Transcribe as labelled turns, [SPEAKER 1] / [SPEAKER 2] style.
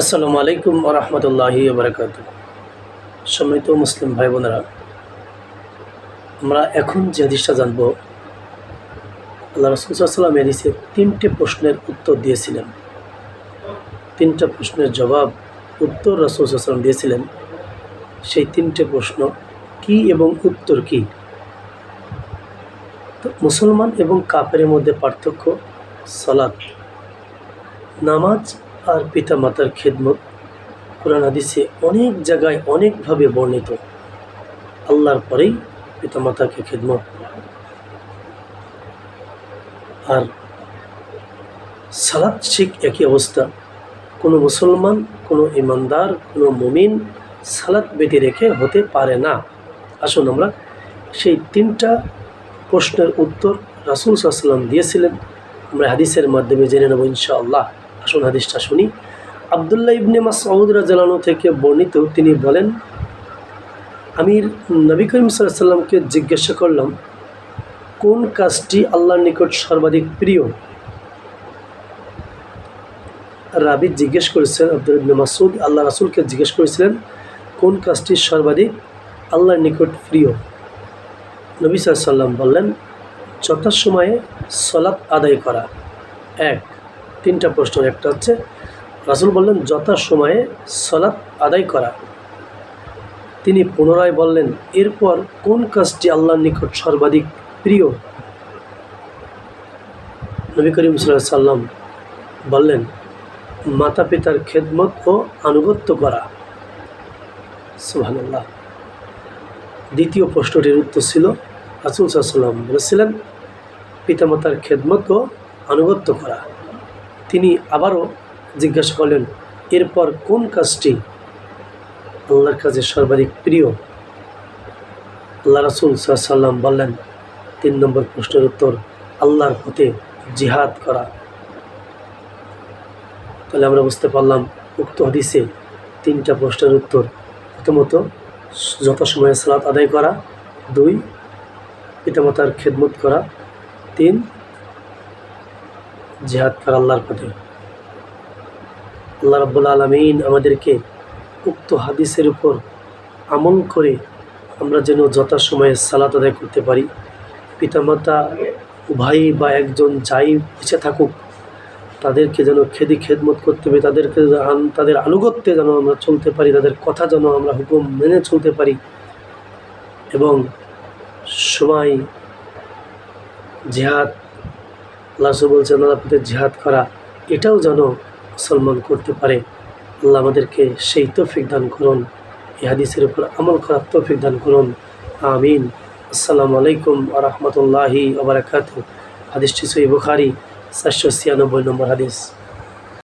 [SPEAKER 1] আসসালামু আলাইকুম রহমতুল্লাহি বারকাত সম্মানিত মুসলিম ভাই বোনেরা আমরা এখন যে হাদিসটা জানব, আল্লাহ রসুলাম এদিসে তিনটে প্রশ্নের উত্তর দিয়েছিলেন। তিনটা প্রশ্নের জবাব উত্তর রসুলাম দিয়েছিলেন। সেই তিনটে প্রশ্ন কি এবং উত্তর কি? তো মুসলমান এবং কাপের মধ্যে পার্থক্য সালাত, নামাজ আর পিতা মাতার খেদমত। কোরআন হাদিসে অনেক জায়গায় অনেকভাবে বর্ণিত। আল্লাহর পরেই পিতা মাতাকে খেদমত। আর সালাদ ঠিক একই অবস্থা। কোনো মুসলমান, কোনো ইমানদার, কোনো মুমিন সালাদ বেঁধে রেখে হতে পারে না। আসুন আমরা সেই তিনটা প্রশ্নের উত্তর রাসুল সাল্লাম দিয়েছিলেন। আমরা হাদিসের মাধ্যমে জেনে নেব ইনশাআল্লাহ। আসুন হাদিসটা শুনি। আবদুল্লাহ ইবনে মাসউদ রাজালানো থেকে বর্ণিত তিনি বলেন আমি নবী করিম সাল্লামকে জিজ্ঞাসা করলাম, কোন কাজটি আল্লাহর নিকট সর্বাধিক প্রিয়? রাবি জিজ্ঞেস করেছেন আব্দুল ইবনে মাসুদ আল্লাহ রাসুলকে জিজ্ঞেস করেছিলেন, কোন কাজটি সর্বাধিক আল্লাহর নিকট প্রিয়? নবী সাল্লাম বললেন, যথাসময়ে সলাপ আদায় করা। এক তিনটা প্রশ্ন, একটা হচ্ছে, রাসুল বললেন যথা সময়ে সলাপ আদায় করা। তিনি পুনরায় বললেন, এরপর কোন কাজটি আল্লাহর নিকট সর্বাধিক প্রিয়? নবী করিম সাল্লাম বললেন, মাতা পিতার খেদমত ও আনুগত্য করা। সুহানুল্লাহ দ্বিতীয় প্রশ্নটির উত্তর ছিল, রাসুল সাল্লাম বলেছিলেন, পিতামাতার খেদমত ও আনুগত্য করা। তিনি আবারও জিজ্ঞাসা করলেন, এরপর কোন কাজটি আল্লাহর কাছে সর্বাধিক প্রিয়? আল্লাহ রাসুল সাল্লাম বললেন, তিন নম্বর প্রশ্নের উত্তর, আল্লাহর পথে জিহাদ করা। তাহলে আমরা বুঝতে পারলাম, উক্ত হাদিসে তিনটা প্রশ্নের উত্তর, প্রথমত, যথাসময়ে সালাত আদায় করা। দুই, পিতামাতার খেদমত করা। তিন জিহাদ করা আল্লাহর পথে। আল্লাহ রব্বুল আলমিন আমাদেরকে উক্ত হাদিসের উপর আমল করে আমরা যেন যথাসময়ে সালাত আদায় করতে পারি। পিতামাতা, ভাই বা একজন যাই বেঁচে থাকুক, তাদেরকে যেন খেদি খেদমত করতে হবে, তাদেরকে তাদের আনুগত্যে যেন আমরা চলতে পারি, তাদের কথা যেন আমরা হুকুম মেনে চলতে পারি এবং সময় জেহাদ আল্লাহ বলছেন, আল্লাহ পথে জিহাদ করা, এটাও যেন মুসলমান করতে পারে। আল্লাহ আমাদেরকে সেই তৌফিক দান করুন, এই হাদিসের উপর আমল করার তৌফিক দান করুন। আমিন। আসসালামু আলাইকুম আ রহমতুল্লাহি আবরাকাত হাদিসটি সই বুখারি, চারশো ছিয়ানব্বই নম্বর হাদিস।